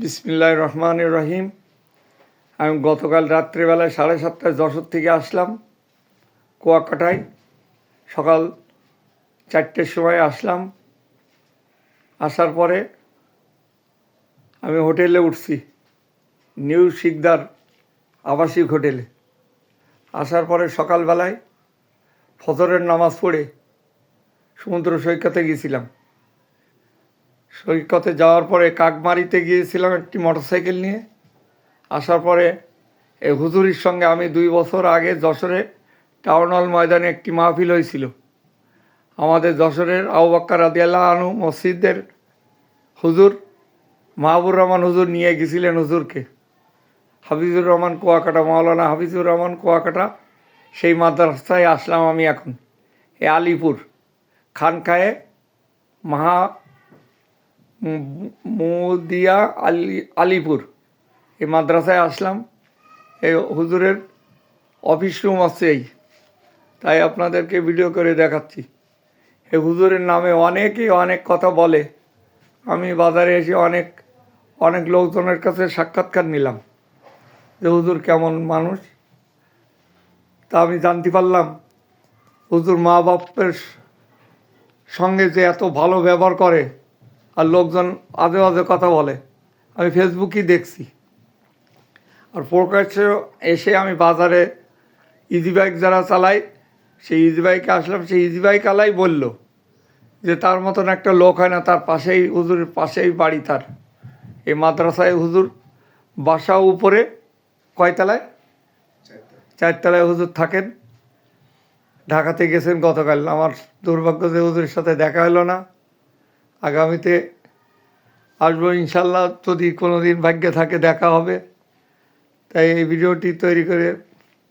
বিসমিল্লাহ রহমান রহিম। আমি গতকাল রাত্রেবেলায় সাড়ে সাতটায় যশোর থেকে আসলাম, কুয়াকাটায়। সকাল চারটের সময় আসলাম। আসার পরে আমি হোটেলে উঠছি, নিউ শিকদার আবাসিক হোটেলে। আসার পরে সকালবেলায় ফজরের নামাজ পড়ে সমুদ্র সৈকতে গিয়েছিলাম সৈকতে যাওয়ার পরে কাকমারিতে গিয়েছিলাম একটি মোটরসাইকেল নিয়ে। আসার পরে এই হুজুরির সঙ্গে আমি দুই বছর আগে যশোরে টাউন হল ময়দানে একটি মাহফিল হয়েছিল। আমাদের যশোরের আউবাক্কা রাদিয়াল্লাহ আনু মসজিদের হুজুর, মাহবুর রহমান হুজুর নিয়ে গেছিলেন হুজুরকে। হাফিজুর রহমান কুয়াকাটা, মাওলানা হাফিজুর রহমান কুয়াকাটা, সেই মাদ্রাসায় আসলাম আমি এখন। এ আলিপুর, খানকায়ে মহা মুদিয়া আলি, আলিপুর। এই মাদ্রাসায় আসলাম। এই হুজুরের অফিস রুম আছে এই। তাই আপনাদেরকে ভিডিও করে দেখাচ্ছি। এ হুজুরের নামে অনেকেই অনেক কথা বলে। আমি বাজারে এসে অনেক অনেক লোকজনের কাছে সাক্ষাৎকার নিলাম। যে হুজুর কেমন মানুষ? তা আমি জানতে পারলাম, হুজুর মা বাপের সঙ্গে যে এত ভালো ব্যবহার করে আর লোকজন আজে আজে কথা বলে। আমি ফেসবুকই দেখছি। আর প্রকাশ্যে এসে আমি বাজারে ইজি বাইক যারা চালাই সেই ইজি বাইকে আসলাম, সেই ইজি বাইক আলাই বলল যে, তার মতন একটা লোক হয় না, তার পাশেই, হুজুরের পাশেই বাড়ি তার। এই মাদ্রাসায় হুজুর বাসা উপরে কয়তলায়? চারতলায় হুজুর থাকেন। ঢাকাতে গেছেন গতকাল। আমার দুর্ভাগ্য যে হুজুরের সাথে দেখা হলো না। আগামীতে আসব ইনশাল্লাহ যদি কোনো দিন ভাগ্যে থাকে দেখা হবে। তাই এই ভিডিওটি তৈরি করে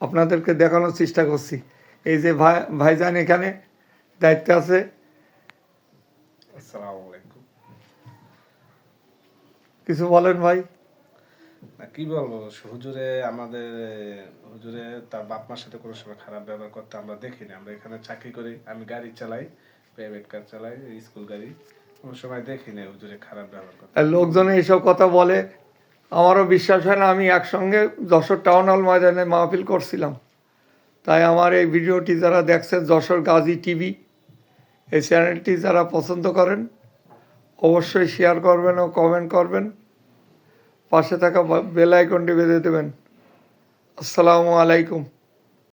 আপনাদেরকে দেখানোর চেষ্টা করছি। এই যে ভাই ভাইজান এখানে দায়িত্ব আছে। আসসালামু আলাইকুম। কিছু বলেন ভাই। না কি বলব? হুজুরে আমাদের হুজুরে তার বাপ মার সাথে কোনো সময় খারাপ ব্যবহার করতে আমরা দেখিনি। আমরা এখানে চাকরি করি আমি গাড়ি চালাই প্রাইভেট কার চালাই স্কুল গাড়ি। লোকজন এইসব কথা বলে, আমারও বিশ্বাস হয় না, আমি একসঙ্গে যশোর টাউন হল ময়দানে মাহফিল করছিলাম। তাই আমার এই ভিডিওটি যারা দেখছেন, যশোর গাজী টিভি, এই চ্যানেলটি যারা পছন্দ করেন, অবশ্যই শেয়ার করবেন ও কমেন্ট করবেন। পাশে থাকা বেল আইকনটি বেঁধে দেবেন। আসসালামু আলাইকুম।